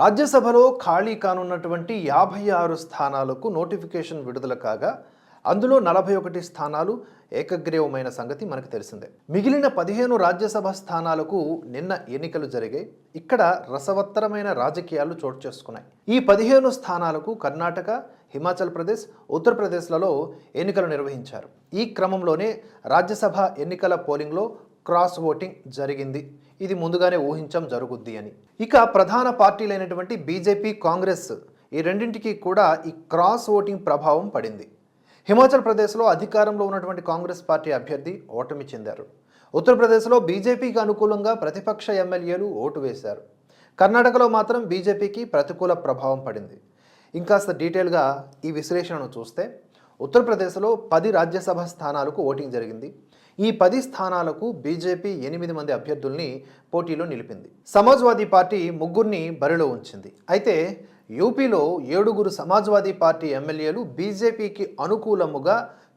రాజ్యసభలో ఖాళీ కానున్నటువంటి యాభై ఆరు స్థానాలకు నోటిఫికేషన్ విడుదల కాగా అందులో నలభై ఒకటి స్థానాలు ఏకగ్రీవమైన సంగతి మనకు తెలిసిందే. మిగిలిన పదిహేను రాజ్యసభ స్థానాలకు నిన్న ఎన్నికలు జరిగాయి. ఇక్కడ రసవత్తరమైన రాజకీయాలు చోటు చేసుకున్నాయి. ఈ పదిహేను స్థానాలకు కర్ణాటక హిమాచల్ ప్రదేశ్ ఉత్తరప్రదేశ్లలో ఎన్నికలు నిర్వహించారు. ఈ క్రమంలోనే రాజ్యసభ ఎన్నికల పోలింగ్లో క్రాస్ ఓటింగ్ జరిగింది. ఇది ముందుగానే ఊహించం జరుగుద్ది అని. ఇక ప్రధాన పార్టీలైనటువంటి బీజేపీ కాంగ్రెస్ ఈ రెండింటికి కూడా ఈ క్రాస్ ఓటింగ్ ప్రభావం పడింది. హిమాచల్ ప్రదేశ్లో అధికారంలో ఉన్నటువంటి కాంగ్రెస్ పార్టీ అభ్యర్థి ఓటమి చెందారు. ఉత్తరప్రదేశ్లో బీజేపీకి అనుకూలంగా ప్రతిపక్ష ఎమ్మెల్యేలు ఓటు వేశారు. కర్ణాటకలో మాత్రం బీజేపీకి ప్రతికూల ప్రభావం పడింది. ఇంకాస్త డీటెయిల్గా ఈ విశ్లేషణను చూస్తే ఉత్తరప్రదేశ్లో పది రాజ్యసభ స్థానాలకు ఓటింగ్ జరిగింది. ఈ పది స్థానాలకు బీజేపీ ఎనిమిది మంది అభ్యర్థుల్ని పోటీలో నిలిపింది. సమాజ్వాదీ పార్టీ ముగ్గురిని బరిలో ఉంచింది. అయితే యూపీలో ఏడుగురు సమాజ్వాదీ పార్టీ ఎమ్మెల్యేలు బీజేపీకి అనుకూలముగా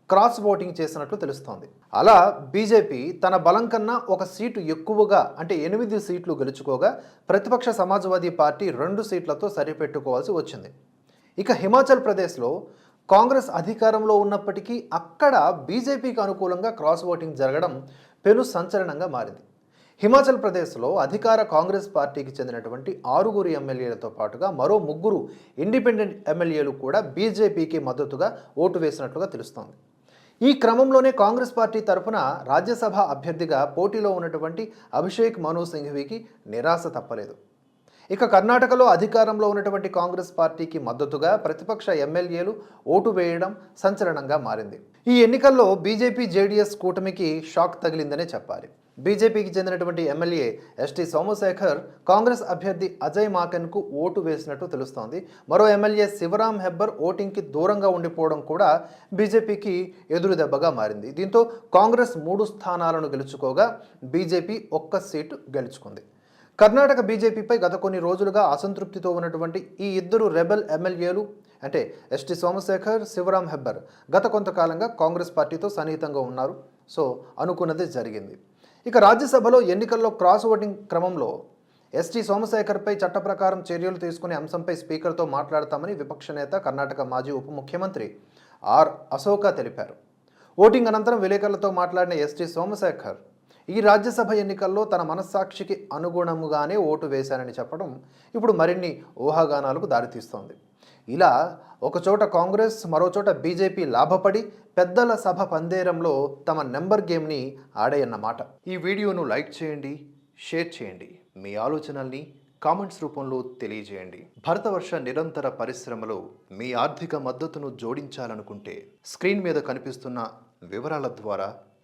క్రాస్ ఓటింగ్ చేసినట్లు తెలుస్తోంది. అలా బీజేపీ తన బలం కన్నా ఒక సీటు ఎక్కువగా అంటే ఎనిమిది సీట్లు గెలుచుకోగా ప్రతిపక్ష సమాజ్వాదీ పార్టీ రెండు సీట్లతో సరిపెట్టుకోవాల్సి వచ్చింది. ఇక హిమాచల్ ప్రదేశ్లో కాంగ్రెస్ అధికారంలో ఉన్నప్పటికీ అక్కడ బీజేపీకి అనుకూలంగా క్రాస్ ఓటింగ్ జరగడం పెను సంచలనంగా మారింది. హిమాచల్ ప్రదేశ్లో అధికార కాంగ్రెస్ పార్టీకి చెందినటువంటి ఆరుగురు ఎమ్మెల్యేలతో పాటుగా మరో ముగ్గురు ఇండిపెండెంట్ ఎమ్మెల్యేలు కూడా బీజేపీకి మద్దతుగా ఓటు వేసినట్లుగా తెలుస్తోంది. ఈ క్రమంలోనే కాంగ్రెస్ పార్టీ తరఫున రాజ్యసభ అభ్యర్థిగా పోటీలో ఉన్నటువంటి అభిషేక్ మను సింఘ్వికి నిరాశ తప్పలేదు. ఇక కర్ణాటకలో అధికారంలో ఉన్నటువంటి కాంగ్రెస్ పార్టీకి మద్దతుగా ప్రతిపక్ష ఎమ్మెల్యేలు ఓటు వేయడం సంచలనంగా మారింది. ఈ ఎన్నికల్లో బీజేపీ జేడీఎస్ కూటమికి షాక్ తగిలిందనే చెప్పాలి. బీజేపీకి చెందినటువంటి ఎమ్మెల్యే ఎస్టీ సోమశేఖర్ కాంగ్రెస్ అభ్యర్థి అజయ్ మాకెన్కు ఓటు వేసినట్టు తెలుస్తోంది. మరో ఎమ్మెల్యే శివరాం హెబ్బర్ ఓటింగ్కి దూరంగా ఉండిపోవడం కూడా బీజేపీకి ఎదురు దెబ్బగా మారింది. దీంతో కాంగ్రెస్ మూడు స్థానాలను గెలుచుకోగా బీజేపీ ఒక్క సీటు గెలుచుకుంది. కర్ణాటక బీజేపీపై గత కొన్ని రోజులుగా అసంతృప్తితో ఉన్నటువంటి ఈ ఇద్దరు రెబెల్ ఎమ్మెల్యేలు అంటే ఎస్టీ సోమశేఖర్ శివరాం హెబ్బర్ గత కొంతకాలంగా కాంగ్రెస్ పార్టీతో సన్నిహితంగా ఉన్నారు. సో అనుకున్నది జరిగింది. ఇక రాజ్యసభలో ఎన్నికల్లో క్రాస్ ఓటింగ్ క్రమంలో ఎస్టీ సోమశేఖర్పై చట్ట ప్రకారం చర్యలు తీసుకునే అంశంపై స్పీకర్తో మాట్లాడతామని విపక్ష నేత కర్ణాటక మాజీ ఉప ముఖ్యమంత్రి ఆర్ అశోక తెలిపారు. ఓటింగ్ అనంతరం విలేకరులతో మాట్లాడిన ఎస్టీ సోమశేఖర్ ఈ రాజ్యసభ ఎన్నికల్లో తన మనస్సాక్షికి అనుగుణముగానే ఓటు వేశానని చెప్పడం ఇప్పుడు మరిన్ని ఊహాగానాలకు దారితీస్తోంది. ఇలా ఒకచోట కాంగ్రెస్ మరోచోట బీజేపీ లాభపడి పెద్దల సభ పందేరంలో తమ నెంబర్ గేమ్ని ఆడాయన్నమాట. ఈ వీడియోను లైక్ చేయండి షేర్ చేయండి. మీ ఆలోచనల్ని కామెంట్స్ రూపంలో తెలియజేయండి. భరతవర్ష నిరంతర పరిశ్రమలో మీ ఆర్థిక మద్దతును జోడించాలనుకుంటే స్క్రీన్ మీద కనిపిస్తున్న వివరాల ద్వారా